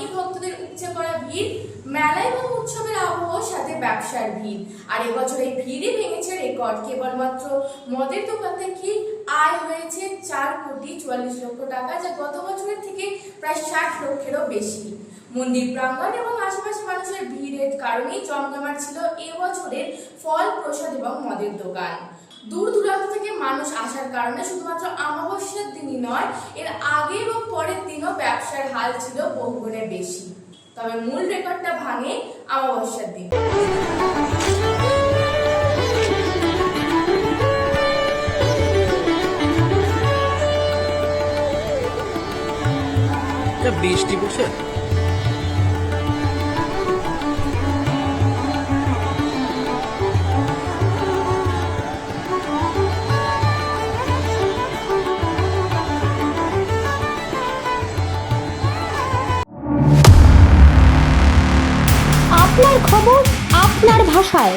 মানেই ভক্তদের উপচে পড়া ভিড় মেলা এবং উৎসবের আবহাওয়ার সাথে ব্যবসার ভিড়। আর এবছর এই ভিড়ই ভেঙেছে রেকর্ড। কেবলমাত্র মদের দোকান থেকে আয় হয়েছে চার কোটি চুয়াল্লিশ লক্ষ টাকা, যা গত বছরের থেকে প্রায় ষাট লক্ষেরও বেশি। মন্দির প্রাঙ্গণ এবং আশেপাশে মানুষের ভিড়ের কারণেই জমজমাট ছিল এবছরের ফল, প্রসাদ এবং মদের দোকান। দূর দূরান্ত থেকে মানুষ আসার কারণে শুধুমাত্র অমাবস্যার দিনই নয়, এর আগে এবং পরের দিনও ব্যবসার হাল ছিল বহুগুণে বেশি। তবে মূল রেকর্ডটা ভাঙে অমাবস্যার দিন। বৃষ্টি বসে? আপনার খবর আপনার ভাষায়।